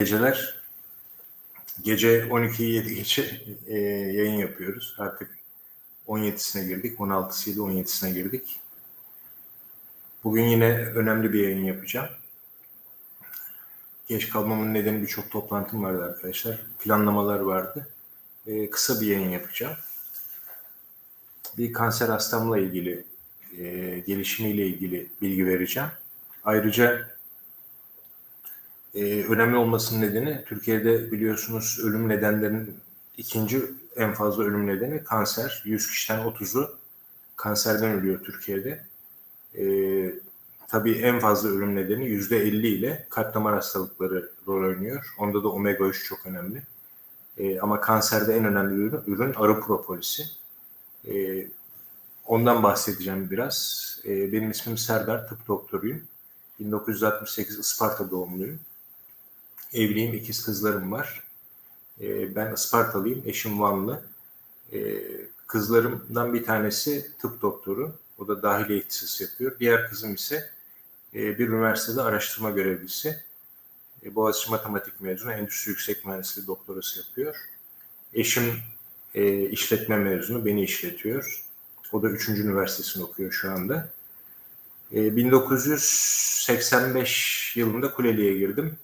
geceler. Gece 12'yi 7 geçe e, yayın yapıyoruz. Artık 17'sine girdik. 16'sıydı 17'sine girdik. Bugün yine önemli bir yayın yapacağım. Geç kalmamın nedeni birçok toplantım vardı arkadaşlar. Planlamalar vardı. E, kısa bir yayın yapacağım. Bir kanser hastamla ilgili, e, gelişimiyle ilgili bilgi vereceğim. Ayrıca ee, önemli olmasının nedeni Türkiye'de biliyorsunuz ölüm nedenlerinin ikinci en fazla ölüm nedeni kanser. 100 kişiden 30'u kanserden ölüyor Türkiye'de. Ee, tabii en fazla ölüm nedeni %50 ile kalp damar hastalıkları rol oynuyor. Onda da omega 3 çok önemli. Ee, ama kanserde en önemli ürün, ürün arı propolisi. Ee, ondan bahsedeceğim biraz. Ee, benim ismim Serdar, tıp doktoruyum. 1968 Isparta doğumluyum. Evliyim, ikiz kızlarım var. Ee, ben Ispartalıyım, eşim Vanlı. Ee, kızlarımdan bir tanesi tıp doktoru. O da dahiliye ihtisası yapıyor. Diğer kızım ise e, bir üniversitede araştırma görevlisi. E, Boğaziçi Matematik mezunu, Endüstri Yüksek Mühendisliği doktorası yapıyor. Eşim e, işletme mezunu, beni işletiyor. O da 3. üniversitesini okuyor şu anda. E, 1985 yılında Kuleli'ye girdim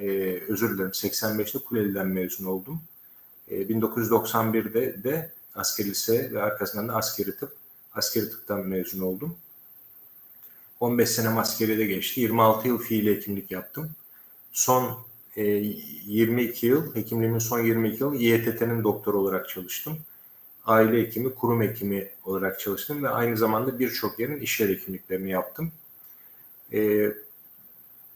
e, özür dilerim 85'te Kuleli'den mezun oldum. E, 1991'de de askeri lise ve arkasından da askeri tıp, askeri tıptan mezun oldum. 15 senem askeriyede geçti. 26 yıl fiili hekimlik yaptım. Son e, 22 yıl, hekimliğimin son 22 yıl İETT'nin doktor olarak çalıştım. Aile hekimi, kurum hekimi olarak çalıştım ve aynı zamanda birçok yerin iş yer hekimliklerini yaptım. E,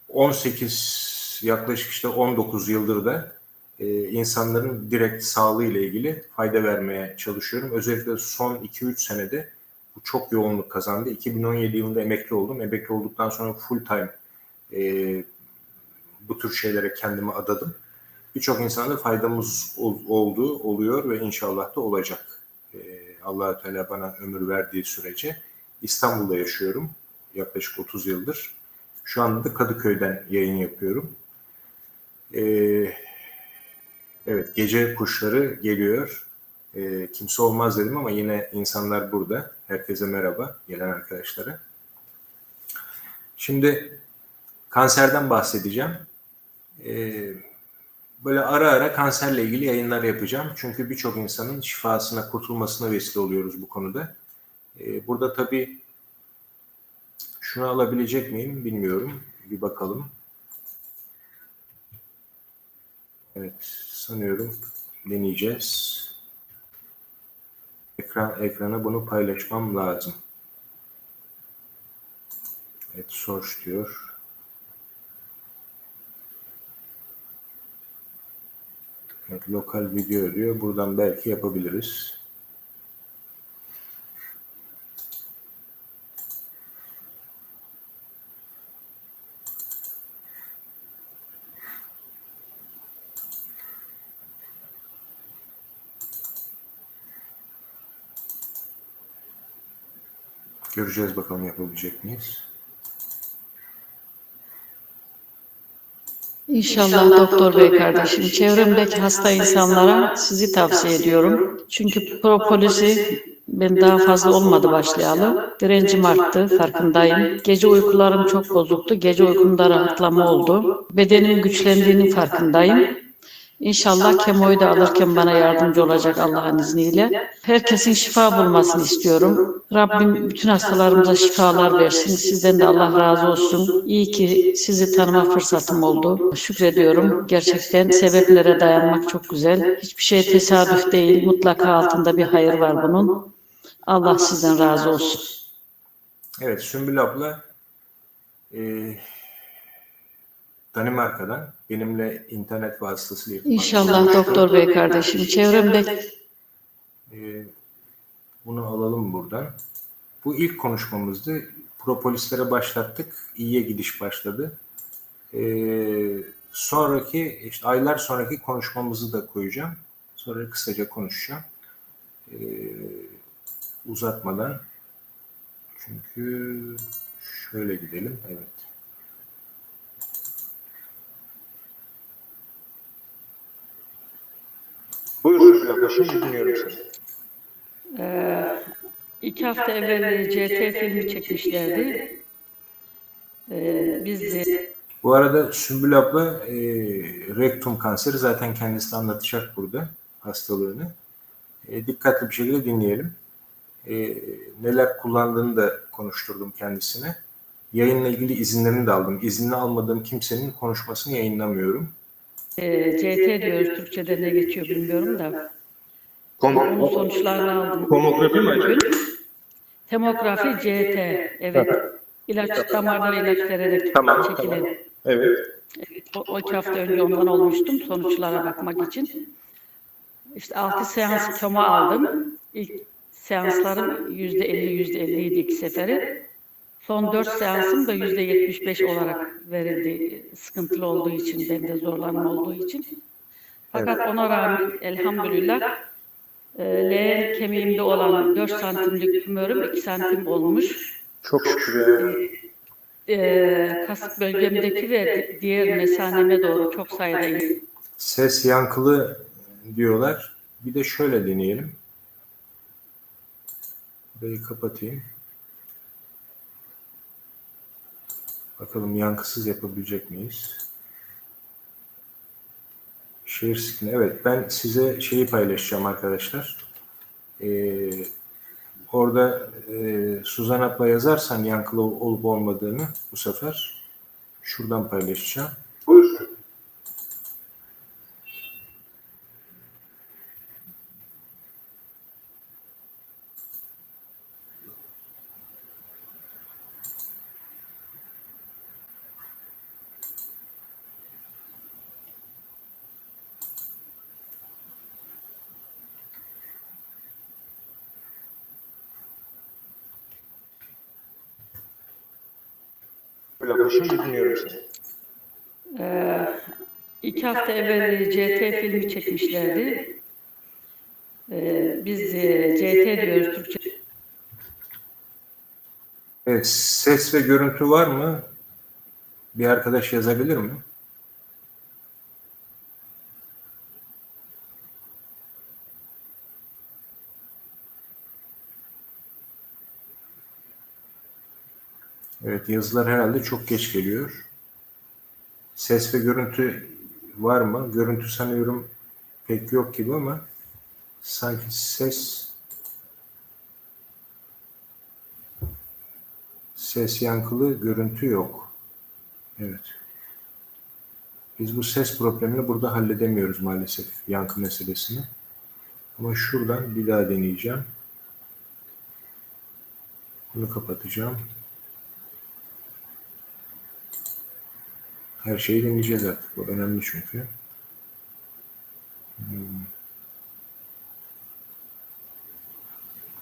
18 yaklaşık işte 19 yıldır da e, insanların direkt sağlığı ile ilgili fayda vermeye çalışıyorum. Özellikle son 2-3 senede bu çok yoğunluk kazandı. 2017 yılında emekli oldum. Emekli olduktan sonra full time e, bu tür şeylere kendimi adadım. Birçok insana da faydamız ol, oldu, oluyor ve inşallah da olacak. E, allah Teala bana ömür verdiği sürece İstanbul'da yaşıyorum yaklaşık 30 yıldır. Şu anda da Kadıköy'den yayın yapıyorum. Ee, evet gece kuşları geliyor. Ee, kimse olmaz dedim ama yine insanlar burada. Herkese merhaba gelen arkadaşlara. Şimdi kanserden bahsedeceğim. Ee, böyle ara ara kanserle ilgili yayınlar yapacağım. Çünkü birçok insanın şifasına, kurtulmasına vesile oluyoruz bu konuda. Ee, burada tabii şunu alabilecek miyim bilmiyorum. Bir bakalım. Evet, sanıyorum deneyeceğiz. Ekran ekrana bunu paylaşmam lazım. Evet, source diyor. Evet, lokal video diyor. Buradan belki yapabiliriz. Göreceğiz bakalım yapabilecek miyiz? İnşallah doktor bey kardeşim. Çevremdeki hasta insanlara sizi tavsiye ediyorum. Çünkü propolisi ben daha fazla olmadı başlayalı. Direncim arttı, farkındayım. Gece uykularım çok bozuktu. Gece uykumda rahatlama oldu. Bedenim güçlendiğinin farkındayım. İnşallah kemoyu da alırken bana yardımcı olacak Allah'ın izniyle. Herkesin şifa bulmasını istiyorum. Rabbim bütün hastalarımıza şifalar versin. Sizden de Allah razı olsun. İyi ki sizi tanıma fırsatım oldu. Şükrediyorum. Gerçekten sebeplere dayanmak çok güzel. Hiçbir şey tesadüf değil. Mutlaka altında bir hayır var bunun. Allah sizden razı olsun. Evet, Sümbül abla e, Danimarka'dan benimle internet vasıtasıyla irtibat İnşallah doktor bey kardeşim. Çevremde Ee, bunu alalım buradan. Bu ilk konuşmamızdı. Propolislere başlattık. İyiye gidiş başladı. Ee, sonraki işte aylar sonraki konuşmamızı da koyacağım. Sonra kısaca konuşacağım. Ee, uzatmadan. Çünkü şöyle gidelim. Evet. Yaklaşık dinliyorum seni. Ee, iki hafta evvel CT filmi çekmişlerdi. Ee, biz de Bu arada Sümbül abla e, rektum kanseri zaten kendisi anlatacak burada hastalığını. E, dikkatli bir şekilde dinleyelim. E, neler kullandığını da konuşturdum kendisine. Yayınla ilgili izinlerini de aldım. İznini almadığım kimsenin konuşmasını yayınlamıyorum. e, CT diyoruz Türkçe'de ne geçiyor bilmiyorum da. Onun sonuçlarını aldım. Tomografi mi acaba? Bugün. Temografi CT. Evet. İlaç damardan ilaç vererek Tamam, çekilen. Evet. O, o iki hafta önce ondan olmuştum sonuçlara bakmak için. İşte 6 seans koma aldım. İlk seanslarım yüzde 50 yüzde 50 idi iki seferi. Son 4 seansım da yüzde 75 olarak verildi. Sıkıntılı olduğu için, bende zorlanma olduğu için. Fakat ona rağmen elhamdülillah leğen kemiğimde olan 4 santimlik tümörüm 2 santim olmuş. Çok şükür ya. E, kasık bölgemdeki ve diğer mesaneme doğru çok sayıda Ses yankılı diyorlar. Bir de şöyle deneyelim. Burayı kapatayım. Bakalım yankısız yapabilecek miyiz? Share screen. Evet ben size şeyi paylaşacağım arkadaşlar. Ee, orada e, Suzan abla yazarsan yankılı olup olmadığını bu sefer şuradan paylaşacağım. Yaklaşık dinliyorum seni. Ee, iki hafta evvel CT filmi çekmişlerdi. Ee, biz de CT diyoruz Türkçe. Evet, ses ve görüntü var mı? Bir arkadaş yazabilir mi? Evet, yazılar herhalde çok geç geliyor. Ses ve görüntü var mı? Görüntü sanıyorum pek yok gibi ama sanki ses Ses yankılı, görüntü yok. Evet. Biz bu ses problemini burada halledemiyoruz maalesef, yankı meselesini. Ama şuradan bir daha deneyeceğim. Bunu kapatacağım. Her şeyi deneyeceğiz artık. Bu önemli çünkü. Hmm.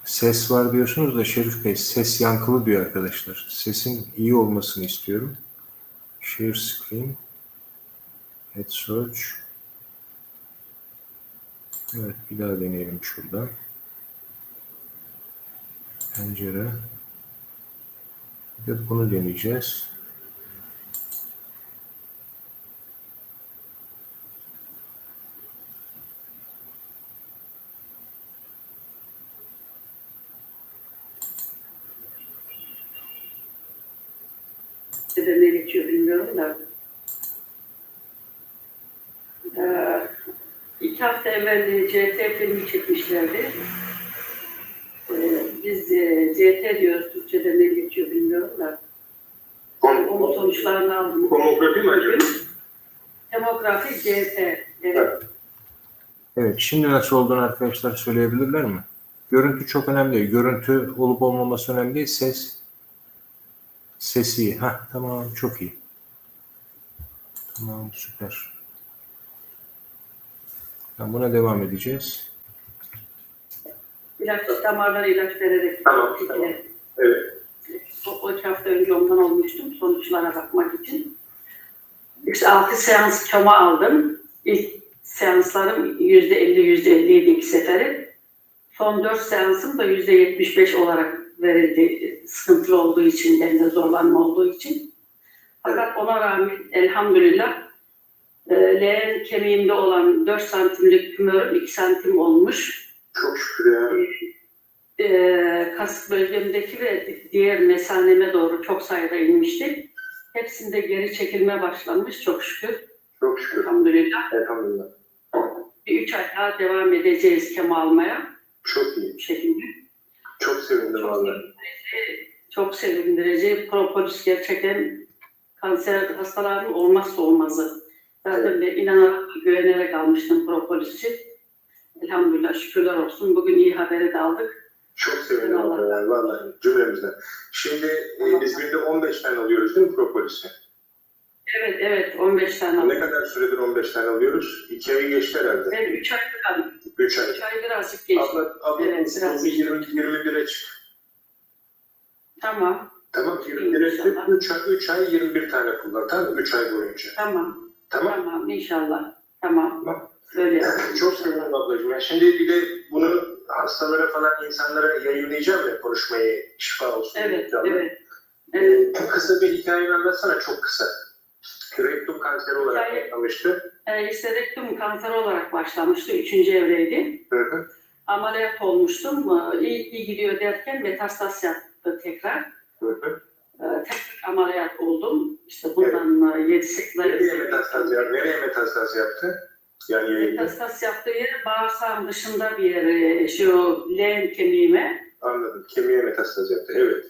Ses var diyorsunuz da Şerif Bey ses yankılı diyor arkadaşlar. Sesin iyi olmasını istiyorum. Share screen. Head search. Evet bir daha deneyelim şuradan. Pencere. Bir de bunu deneyeceğiz. Ne geçiyor bilmiyorum da. Ee, iki hafta evvel CT filmi çekmişlerdi. Ee, biz de CT diyoruz Türkçe'de ne geçiyor bilmiyorum da. Onun sonuçlarını aldım. Tomografi mi acaba? Demografi CT. Evet. Evet, şimdi nasıl olduğunu arkadaşlar söyleyebilirler mi? Görüntü çok önemli. Görüntü olup olmaması önemli değil. Ses sesi. Ha tamam çok iyi. Tamam süper. Tamam, buna devam edeceğiz. İlaç, damarlara ilaç vererek Tamam, tamam. Evet. O, hafta önce ondan olmuştum sonuçlara bakmak için. İşte altı seans koma aldım. İlk seanslarım yüzde elli, yüzde elliydi iki seferi. Son dört seansım da yüzde yetmiş beş olarak verildi. Sıkıntılı olduğu için, bende zorlanma olduğu için. Fakat ona rağmen elhamdülillah e, leğen kemiğimde olan 4 santimlik tümör 2 santim olmuş. Çok şükür ya. E, kasık bölgemdeki ve diğer mesaneme doğru çok sayıda inmişti. Hepsinde geri çekilme başlanmış çok şükür. Çok şükür. Elhamdülillah. Elhamdülillah. Bir üç ay daha devam edeceğiz kemo almaya Çok iyi. bu şekilde. Çok sevindim vallahi. Çok sevindirici. Propolis gerçekten kanser hastaların olmazsa olmazı. Zaten ben inanarak, güvenerek almıştım propolisi. Elhamdülillah şükürler olsun. Bugün iyi haberi de aldık. Çok sevindim Allah. vallahi, vallahi cümlemizden. Şimdi e, biz günde 15 tane alıyoruz değil mi propolisi? Evet evet 15 tane Ne aldık. kadar süredir 15 tane alıyoruz? 2 ayı geçti herhalde. Ben 3 aydır aldım. 3 ay. 3 ay birazcık geçti. Abla, abla Evet, biz biraz. 20, 21'e çık. Tamam Tamam 21'e çık. İnşallah. 3 ay, 3 ay 21 tane kullan. Tamam 3 ay boyunca. tamam. Tamam. Tamam inşallah. Tamam. Tamam. Öyle. Çok sevindim ablacığım. Ya şimdi bir de bunu hastalara falan insanlara yayınlayacağım ya konuşmayı şifa olsun. Evet inşallah. evet. Evet. Ee, kısa bir hikayeni anlatsana çok kısa. Rektum kanseri olarak Hikaye- başlamıştı. E, histerektum kanser olarak başlamıştı. Üçüncü evreydi. Hı hı. ameliyat olmuştum. Ee, İyi, iyi gidiyor derken metastas yaptı tekrar. Hı hı. Ee, Tekrar ameliyat oldum. İşte bundan 7-8 ay Nereye metastaz yaptı? Nereye metastaz yaptı? Yani. Metastas yaptığı yer bağırsağın dışında bir yere, şu leğen kemiğime, Anladım. Kemiğe metastaz yaptı. Evet.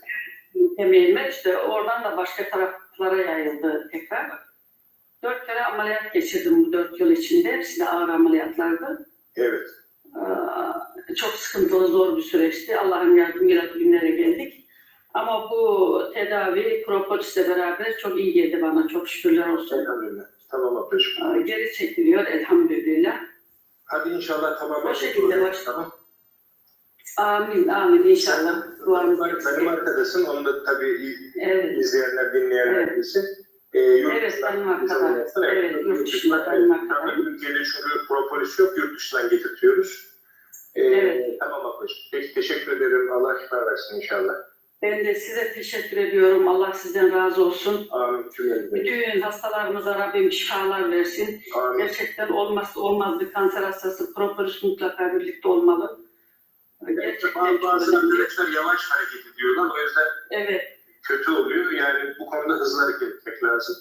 kemiğime işte oradan da başka taraflara yayıldı tekrar. Dört kere ameliyat geçirdim bu dört yıl içinde. Hepsi de ağır ameliyatlardı. Evet. Ee, Çok sıkıntılı, zor bir süreçti. Allah'ın yardımıyla günlere geldik. Ama bu tedavi propolisle beraber çok iyi geldi bana. Çok şükürler olsun. Elhamdülillah. Tamam. Ee, Geri çekiliyor elhamdülillah. Hadi inşallah tamamen O şekilde kurtulur. baş- Tamam. Amin, amin inşallah. Eksik. benim arkadaşım, onu da tabii Evet, izleyenler, dinleyenler Evet. bilsin. Ee, yurt Evet, bize ulaşsın. Evet, yurt dışında. Tabii Türkiye'de çünkü propolis yok, yurt dışından getirtiyoruz. Ee, Evet. Tamam ablacığım. Peki teşekkür ederim. Allah şifa versin inşallah. ben de size teşekkür ediyorum. Allah sizden razı olsun. Amin. Bütün hastalarımıza Rabbim şifalar versin. Amin. Gerçekten olmazsa olmaz bir kanser hastası propolis mutlaka birlikte olmalı. Gerçekten Bazı, bazı yavaş hareket ediyorlar. O yüzden Evet, kötü oluyor. Yani bu konuda hızlı hareket etmek lazım.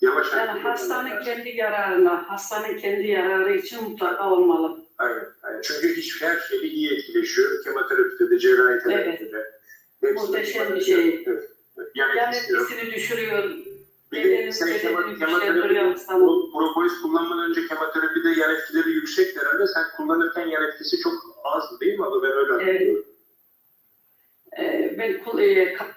Yavaş yani hareket hastanın lazım. kendi yararına, hastanın kendi yararı için mutlaka olmalı. Aynen, aynen. Çünkü hiç her şeyde iyi etkileşiyor. Kemoterapide de, cerrahi terapide de. Hepsinde Muhteşem bir şey. Evet, evet. Yani, Yani etkisini düşürüyor, Bir de sen bedenini kemo- güçlendiriyor kemoterapi, hastanın. bu propolis kullanmadan önce kemoterapide yan etkileri yüksek herhalde. Sen kullanırken yan etkisi çok azdı değil mi abi? Ben öyle hatırlıyorum. Ee, ben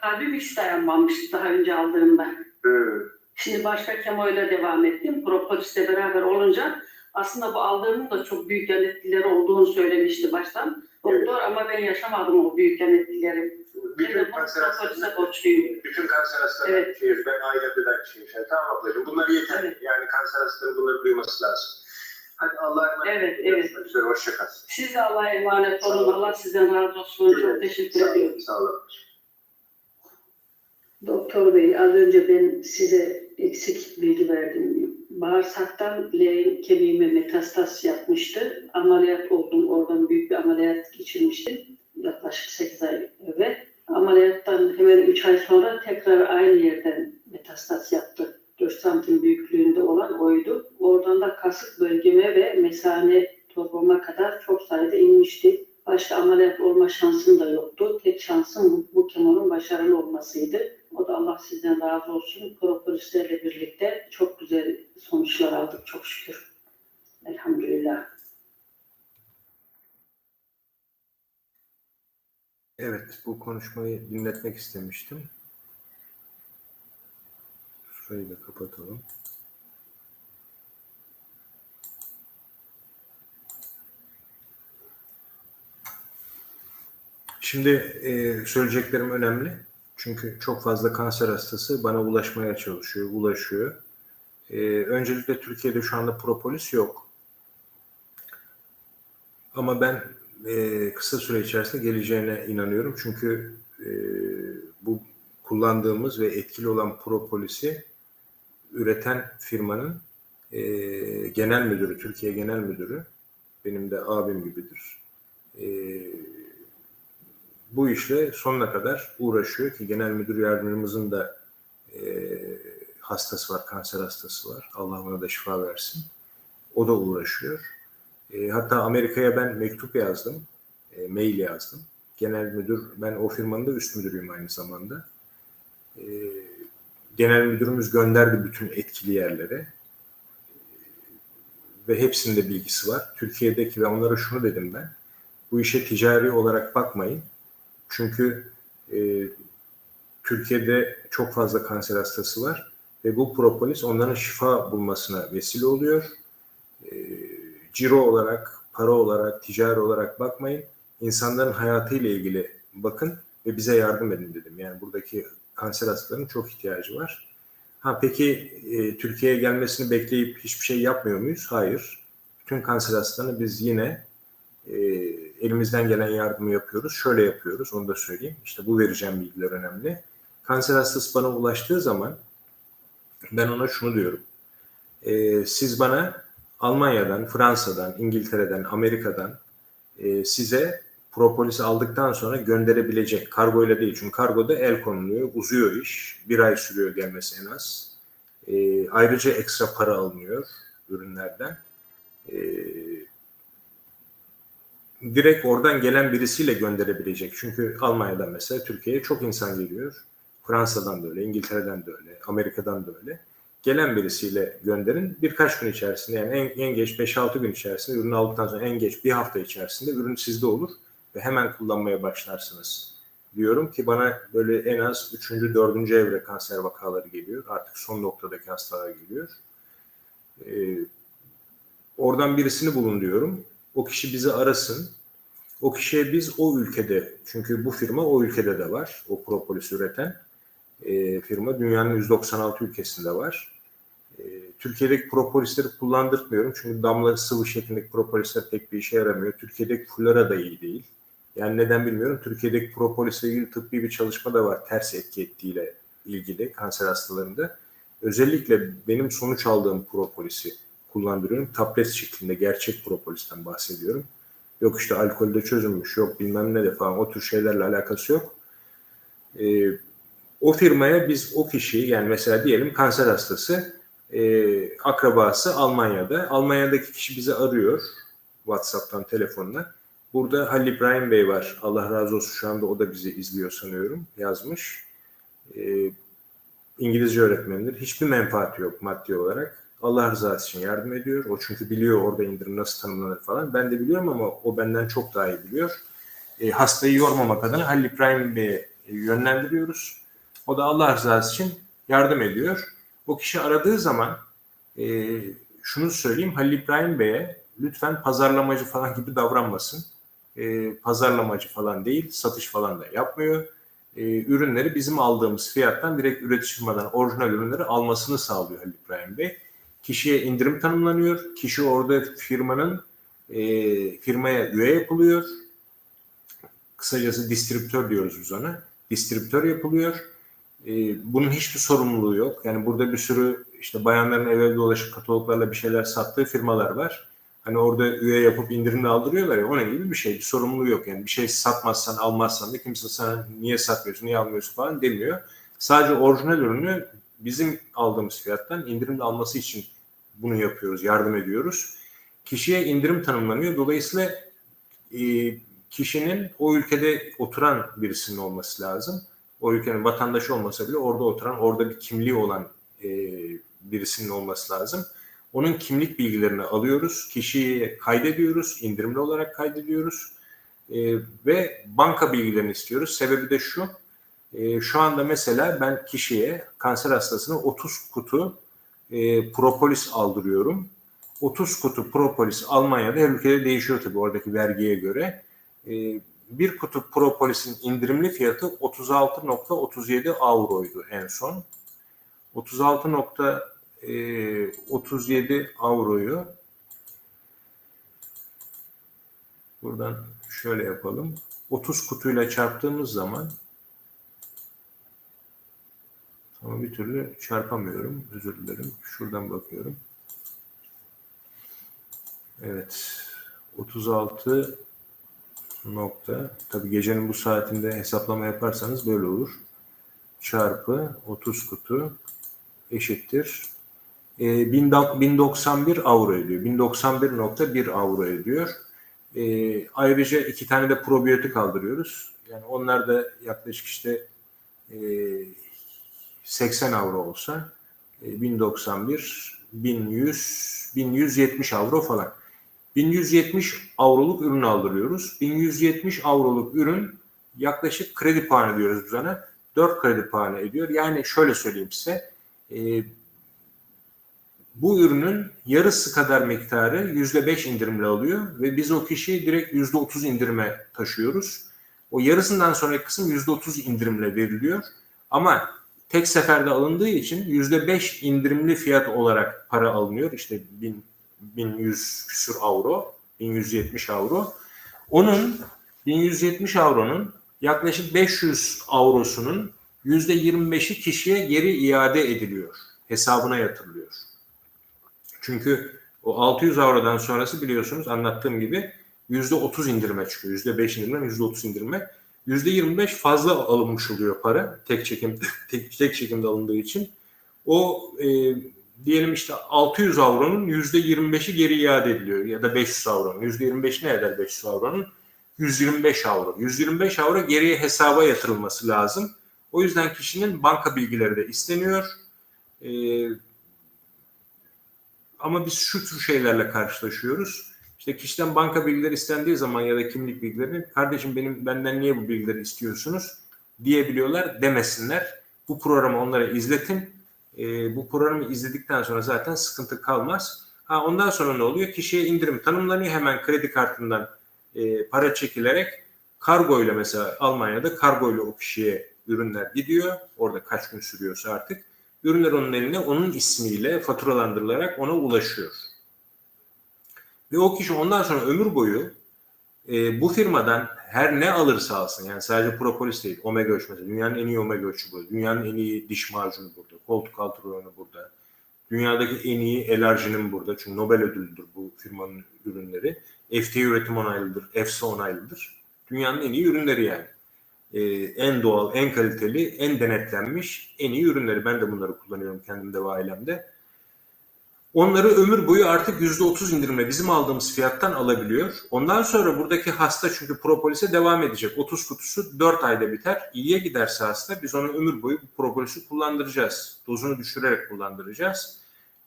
kalbim hiç dayanmamıştı daha önce aldığımda. Hı. Şimdi başka kemoyla devam ettim. Propolisle beraber olunca aslında bu aldığımın da çok büyük yan etkileri olduğunu söylemişti baştan. Doktor ama ben yaşamadım o büyük yan etkileri. Ben Bütün bu kanser borçluyum. bütün kanser hastaları Evet. şey, ben ailemde de aynı şeyi şey. Tamam ablacığım bunlar yeter. Evet. Yani kanser hastaları bunları duyması lazım. Hadi Allah'a emanet. Evet, evet. Görüşmek üzere. Hoşça kal. Siz de Allah'a emanet olun. Allah sizden razı olsun. Çok teşekkür Sağ ediyorum. Sağ olun. Doktor Bey, az önce ben size eksik bilgi verdim. Bağırsaktan leğen kemiğime metastas yapmıştı. Ameliyat oldum. Oradan büyük bir ameliyat geçirmiştim. Yaklaşık 8 ay evvel. Ameliyattan hemen 3 ay sonra tekrar aynı yerden metastas yaptı. 4 santim büyüklüğünde olan oydu. Oradan da kasık bölgeme ve mesane torbama kadar çok sayıda inmişti. Başka ameliyat olma şansım da yoktu. Tek şansım bu, bu kemonun başarılı olmasıydı. O da Allah sizden razı olsun. Propolislerle birlikte çok güzel sonuçlar aldık çok şükür. Elhamdülillah. Evet, bu konuşmayı dinletmek istemiştim. Da kapatalım. Şimdi e, söyleyeceklerim önemli. Çünkü çok fazla kanser hastası bana ulaşmaya çalışıyor, ulaşıyor. E, öncelikle Türkiye'de şu anda propolis yok. Ama ben e, kısa süre içerisinde geleceğine inanıyorum. Çünkü e, bu kullandığımız ve etkili olan propolisi üreten firmanın e, genel müdürü, Türkiye Genel Müdürü benim de abim gibidir. E, bu işle sonuna kadar uğraşıyor ki genel müdür yardımcımızın da e, hastası var, kanser hastası var. Allah ona da şifa versin. O da uğraşıyor. E, hatta Amerika'ya ben mektup yazdım, e, mail yazdım. Genel müdür, ben o firmanın da üst müdürüyüm aynı zamanda. E, genel müdürümüz gönderdi bütün etkili yerlere ve hepsinde bilgisi var. Türkiye'deki ve onlara şunu dedim ben. Bu işe ticari olarak bakmayın. Çünkü e, Türkiye'de çok fazla kanser hastası var ve bu propolis onların şifa bulmasına vesile oluyor. E, ciro olarak, para olarak, ticari olarak bakmayın. İnsanların hayatıyla ilgili bakın ve bize yardım edin dedim. Yani buradaki kanser hastalarının çok ihtiyacı var. Ha peki e, Türkiye'ye gelmesini bekleyip hiçbir şey yapmıyor muyuz? Hayır. Bütün kanser hastalarını biz yine e, elimizden gelen yardımı yapıyoruz. Şöyle yapıyoruz, onu da söyleyeyim. İşte bu vereceğim bilgiler önemli. Kanser hastası bana ulaştığı zaman ben ona şunu diyorum. E, siz bana Almanya'dan, Fransa'dan, İngiltere'den, Amerika'dan e, size propolis aldıktan sonra gönderebilecek. Kargoyla değil çünkü kargoda el konuluyor, uzuyor iş. Bir ay sürüyor gelmesi en az. E, ayrıca ekstra para alınıyor ürünlerden. E, direkt oradan gelen birisiyle gönderebilecek. Çünkü Almanya'dan mesela Türkiye'ye çok insan geliyor. Fransa'dan da öyle, İngiltere'den de öyle, Amerika'dan da öyle. Gelen birisiyle gönderin. Birkaç gün içerisinde yani en, en geç 5-6 gün içerisinde ürünü aldıktan sonra en geç bir hafta içerisinde ürün sizde olur ve hemen kullanmaya başlarsınız diyorum ki bana böyle en az 3. 4. evre kanser vakaları geliyor. Artık son noktadaki hastalar geliyor. Ee, oradan birisini bulun diyorum. O kişi bizi arasın. O kişiye biz o ülkede, çünkü bu firma o ülkede de var. O propolis üreten e, firma dünyanın 196 ülkesinde var. E, Türkiye'deki propolisleri kullandırmıyorum. Çünkü damla sıvı şeklindeki propolisler pek bir işe yaramıyor. Türkiye'deki fulara da iyi değil. Yani neden bilmiyorum. Türkiye'deki propolisle ilgili tıbbi bir çalışma da var. Ters etki ettiğiyle ilgili kanser hastalarında. Özellikle benim sonuç aldığım propolisi kullandırıyorum. Tablet şeklinde gerçek propolisten bahsediyorum. Yok işte alkolde çözülmüş, yok bilmem ne de falan o tür şeylerle alakası yok. Ee, o firmaya biz o kişiyi yani mesela diyelim kanser hastası e, akrabası Almanya'da. Almanya'daki kişi bizi arıyor WhatsApp'tan telefonla. Burada Halil İbrahim Bey var. Allah razı olsun şu anda o da bizi izliyor sanıyorum. Yazmış. E, İngilizce öğretmenidir. Hiçbir menfaati yok maddi olarak. Allah rızası için yardım ediyor. O çünkü biliyor orada indirim nasıl tanımlanır falan. Ben de biliyorum ama o benden çok daha iyi biliyor. E, hastayı yormamak adına Halil İbrahim Bey'e yönlendiriyoruz. O da Allah rızası için yardım ediyor. O kişi aradığı zaman e, şunu söyleyeyim Halil İbrahim Bey'e lütfen pazarlamacı falan gibi davranmasın. E, pazarlamacı falan değil, satış falan da yapmıyor. E, ürünleri bizim aldığımız fiyattan direkt üretici firmadan orijinal ürünleri almasını sağlıyor Halil İbrahim Bey. Kişiye indirim tanımlanıyor. Kişi orada firmanın e, firmaya üye yapılıyor. Kısacası distribütör diyoruz biz ona. Distribütör yapılıyor. E, bunun hiçbir sorumluluğu yok. Yani burada bir sürü işte bayanların eve dolaşıp kataloglarla bir şeyler sattığı firmalar var. Hani orada üye yapıp indirimle aldırıyorlar ya onun gibi bir şey. Bir sorumluluğu yok. Yani bir şey satmazsan almazsan da kimse sana niye satmıyorsun, niye almıyorsun falan demiyor. Sadece orijinal ürünü bizim aldığımız fiyattan indirimle alması için bunu yapıyoruz, yardım ediyoruz. Kişiye indirim tanımlanıyor. Dolayısıyla e, kişinin o ülkede oturan birisinin olması lazım. O ülkenin vatandaşı olmasa bile orada oturan, orada bir kimliği olan e, birisinin olması lazım. Onun kimlik bilgilerini alıyoruz, kişiyi kaydediyoruz, indirimli olarak kaydediyoruz e, ve banka bilgilerini istiyoruz. Sebebi de şu, e, şu anda mesela ben kişiye, kanser hastasına 30 kutu e, propolis aldırıyorum. 30 kutu propolis Almanya'da her ülkede değişiyor tabii oradaki vergiye göre. E, bir kutu propolisin indirimli fiyatı 36.37 avroydu en son. 36.37 avroyu buradan şöyle yapalım. 30 kutuyla çarptığımız zaman ama bir türlü çarpamıyorum. Özür dilerim. Şuradan bakıyorum. Evet. 36 nokta. Tabi gecenin bu saatinde hesaplama yaparsanız böyle olur. Çarpı 30 kutu eşittir. E, 1091 avro ediyor. 1091.1 avro ediyor. E, ayrıca iki tane de probiyotik aldırıyoruz. Yani onlar da yaklaşık işte e, 80 avro olsa e, 1091, 1100, 1170 avro falan. 1170 avroluk ürün aldırıyoruz. 1170 avroluk ürün yaklaşık kredi puanı diyoruz biz ona. 4 kredi puanı ediyor. Yani şöyle söyleyeyim size. E, bu ürünün yarısı kadar miktarı %5 indirimle alıyor ve biz o kişiyi direkt %30 indirime taşıyoruz. O yarısından sonraki kısım %30 indirimle veriliyor. Ama tek seferde alındığı için %5 indirimli fiyat olarak para alınıyor. İşte 1000, 1100 küsür avro, 1170 avro. Onun 1170 avronun yaklaşık 500 avrosunun %25'i kişiye geri iade ediliyor. Hesabına yatırılıyor. Çünkü o 600 avrodan sonrası biliyorsunuz anlattığım gibi %30 indirime çıkıyor. %5 indirime, %30 indirime. %25 fazla alınmış oluyor para tek çekim tek, tek çekimde alındığı için. O e, diyelim işte 600 avronun %25'i geri iade ediliyor ya da 500 avronun. %25 ne eder 500 avronun? 125 avro. 125 avro geriye hesaba yatırılması lazım. O yüzden kişinin banka bilgileri de isteniyor. Ee, ama biz şu tür şeylerle karşılaşıyoruz. İşte kişiden banka bilgileri istendiği zaman ya da kimlik bilgileri kardeşim benim benden niye bu bilgileri istiyorsunuz diyebiliyorlar demesinler. Bu programı onlara izletin. E, bu programı izledikten sonra zaten sıkıntı kalmaz. Ha, ondan sonra ne oluyor? Kişiye indirim tanımlanıyor. Hemen kredi kartından e, para çekilerek kargo ile mesela Almanya'da kargo ile o kişiye ürünler gidiyor. Orada kaç gün sürüyorsa artık. Ürünler onun eline onun ismiyle faturalandırılarak ona ulaşıyor. Ve o kişi ondan sonra ömür boyu e, bu firmadan her ne alırsa alsın yani sadece propolis değil omega 3 mesela dünyanın en iyi omega 3'ü burada. Dünyanın en iyi diş macunu burada. Koltuk altı rayonu burada. Dünyadaki en iyi elarjinin burada. Çünkü Nobel ödüllüdür bu firmanın ürünleri. FDA üretim onaylıdır. EFSA onaylıdır. Dünyanın en iyi ürünleri yani. Ee, en doğal, en kaliteli, en denetlenmiş en iyi ürünleri. Ben de bunları kullanıyorum kendimde ve ailemde. Onları ömür boyu artık %30 indirimle bizim aldığımız fiyattan alabiliyor. Ondan sonra buradaki hasta çünkü propolise devam edecek. 30 kutusu 4 ayda biter. İyiye giderse hasta biz onu ömür boyu bu propolisi kullandıracağız. Dozunu düşürerek kullandıracağız.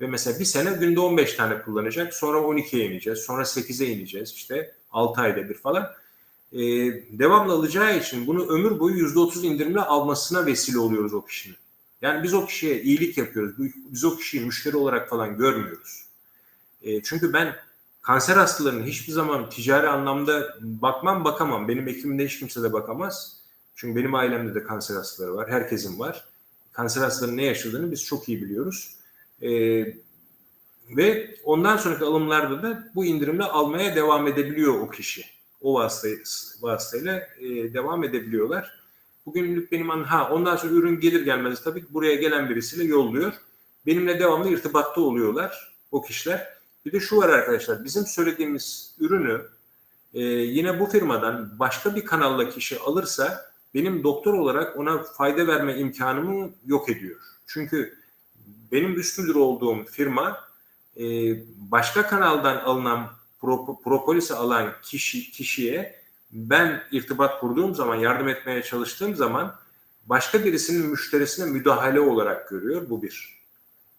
Ve mesela bir sene günde 15 tane kullanacak. Sonra 12'ye ineceğiz. Sonra 8'e ineceğiz. İşte 6 ayda bir falan. Ee, devamlı alacağı için bunu ömür boyu %30 indirimle almasına vesile oluyoruz o kişinin. Yani biz o kişiye iyilik yapıyoruz. Biz o kişiyi müşteri olarak falan görmüyoruz. E, çünkü ben kanser hastalarının hiçbir zaman ticari anlamda bakmam bakamam. Benim ekibimde hiç kimse de bakamaz. Çünkü benim ailemde de kanser hastaları var. Herkesin var. Kanser hastalarının ne yaşadığını biz çok iyi biliyoruz. E, ve ondan sonraki alımlarda da bu indirimle almaya devam edebiliyor o kişi. O vasıtayla, vasıtayla e, devam edebiliyorlar. Bugünlük benim an ha ondan sonra ürün gelir gelmez tabii buraya gelen birisiyle yolluyor. Benimle devamlı irtibatta oluyorlar o kişiler. Bir de şu var arkadaşlar bizim söylediğimiz ürünü e, yine bu firmadan başka bir kanalla kişi alırsa benim doktor olarak ona fayda verme imkanımı yok ediyor. Çünkü benim üst müdür olduğum firma e, başka kanaldan alınan pro, alan kişi kişiye ben irtibat kurduğum zaman, yardım etmeye çalıştığım zaman başka birisinin müşterisine müdahale olarak görüyor. Bu bir.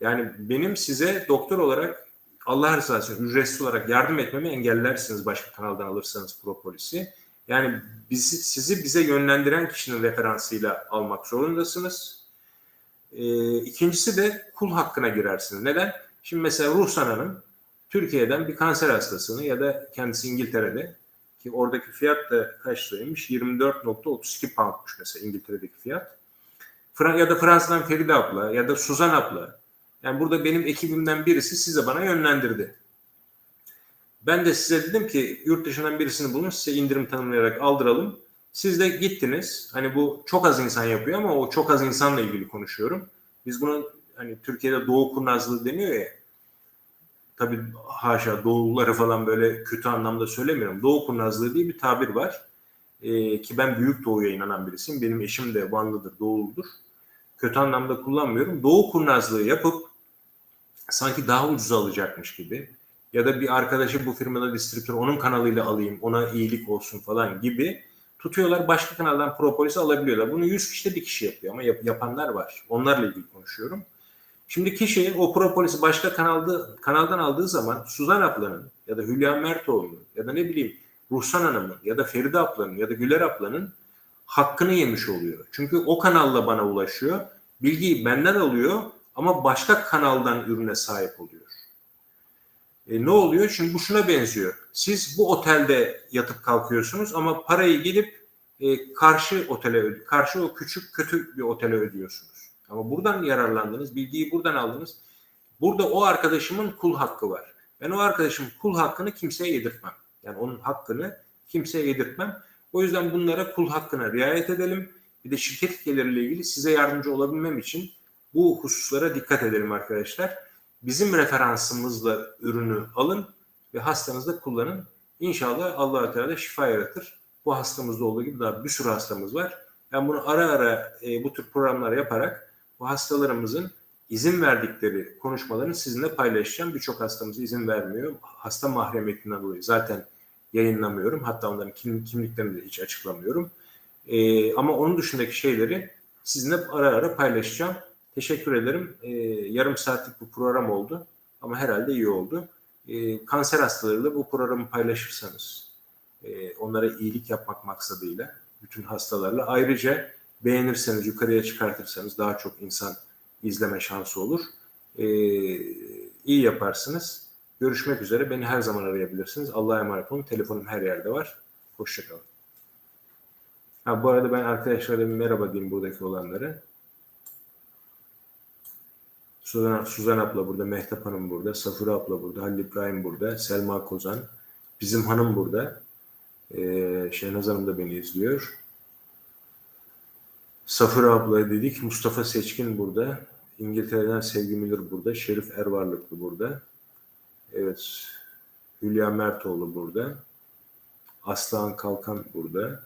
Yani benim size doktor olarak Allah rızası için ücretsiz olarak yardım etmemi engellersiniz başka kanaldan alırsanız propolisi. Yani bizi, sizi bize yönlendiren kişinin referansıyla almak zorundasınız. Ee, ikincisi de kul hakkına girersiniz. Neden? Şimdi mesela Ruhsan Hanım Türkiye'den bir kanser hastasını ya da kendisi İngiltere'de ki oradaki fiyat da kaç liraymış? 24.32 poundmuş mesela İngiltere'deki fiyat. Ya da Fransa'dan Feride abla ya da Suzan abla. Yani burada benim ekibimden birisi size bana yönlendirdi. Ben de size dedim ki yurt dışından birisini bulun size indirim tanımlayarak aldıralım. Siz de gittiniz. Hani bu çok az insan yapıyor ama o çok az insanla ilgili konuşuyorum. Biz bunu hani Türkiye'de doğu kurnazlığı deniyor ya. Tabii haşa doğulları falan böyle kötü anlamda söylemiyorum. Doğu kurnazlığı diye bir tabir var. Ee, ki ben büyük doğuya inanan birisiyim. Benim eşim de Vanlıdır, doğuludur. Kötü anlamda kullanmıyorum. Doğu kurnazlığı yapıp sanki daha ucuz alacakmış gibi ya da bir arkadaşı bu firmada distribütör onun kanalıyla alayım ona iyilik olsun falan gibi tutuyorlar başka kanaldan propolis alabiliyorlar. Bunu 100 kişide bir kişi yapıyor ama yap- yapanlar var. Onlarla ilgili konuşuyorum. Şimdi kişi o propolis'i başka kanalda, kanaldan aldığı zaman Suzan ablanın ya da Hülya Mertoğlu'nun ya da ne bileyim Ruhsan Hanım'ın ya da Feride ablanın ya da Güler ablanın hakkını yemiş oluyor. Çünkü o kanalla bana ulaşıyor. Bilgiyi benden alıyor ama başka kanaldan ürüne sahip oluyor. E, ne oluyor? Şimdi bu şuna benziyor. Siz bu otelde yatıp kalkıyorsunuz ama parayı gidip e, karşı otele karşı o küçük kötü bir otele ödüyorsunuz. Ama buradan yararlandınız, bilgiyi buradan aldınız. Burada o arkadaşımın kul hakkı var. Ben o arkadaşımın kul hakkını kimseye yedirtmem. Yani onun hakkını kimseye yedirtmem. O yüzden bunlara kul hakkına riayet edelim. Bir de şirket geliriyle ilgili size yardımcı olabilmem için bu hususlara dikkat edelim arkadaşlar. Bizim referansımızla ürünü alın ve hastanızda kullanın. İnşallah allah Teala şifa yaratır. Bu hastamızda olduğu gibi daha bir sürü hastamız var. Ben bunu ara ara e, bu tür programlar yaparak bu hastalarımızın izin verdikleri konuşmalarını sizinle paylaşacağım. Birçok hastamız izin vermiyor. Hasta mahremiyetinden dolayı zaten yayınlamıyorum. Hatta onların kim, kimliklerini de hiç açıklamıyorum. E, ama onun dışındaki şeyleri sizinle ara ara paylaşacağım. Teşekkür ederim. E, yarım saatlik bu program oldu ama herhalde iyi oldu. E, kanser hastalarıyla bu programı paylaşırsanız, e, onlara iyilik yapmak maksadıyla bütün hastalarla ayrıca beğenirseniz, yukarıya çıkartırsanız daha çok insan izleme şansı olur. E, iyi yaparsınız. Görüşmek üzere. Beni her zaman arayabilirsiniz. Allah'a emanet olun. Telefonum her yerde var. Hoşçakalın. Ha, bu arada ben arkadaşlara bir merhaba diyeyim buradaki olanlara. Suzan, Suzan abla burada, Mehtap Hanım burada, Safura abla burada, Halil İbrahim burada, Selma Kozan, bizim hanım burada. Ee, Şehnaz Hanım da beni izliyor. Safura abla dedik, Mustafa Seçkin burada, İngiltere'den Sevgi Miller burada, Şerif Ervarlıklı burada. Evet, Hülya Mertoğlu burada. Aslan Kalkan burada.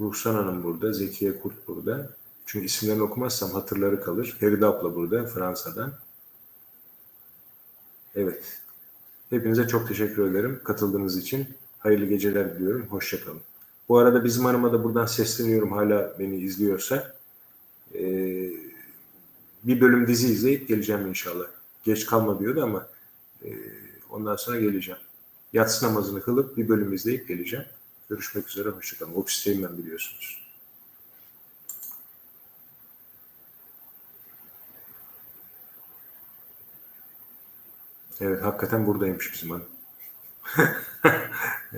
Ruhsan Hanım burada, Zekiye Kurt burada. Çünkü isimlerini okumazsam hatırları kalır. Feride abla burada, Fransa'dan. Evet. Hepinize çok teşekkür ederim katıldığınız için. Hayırlı geceler diliyorum. Hoşçakalın. Bu arada bizim hanıma da buradan sesleniyorum hala beni izliyorsa. Ee, bir bölüm dizi izleyip geleceğim inşallah. Geç kalma diyordu ama e, ondan sonra geleceğim. Yatsı namazını kılıp bir bölüm izleyip geleceğim. Görüşmek üzere. Hoşçakalın. Ofisteyim ben biliyorsunuz. Evet hakikaten buradaymış bizim hanım.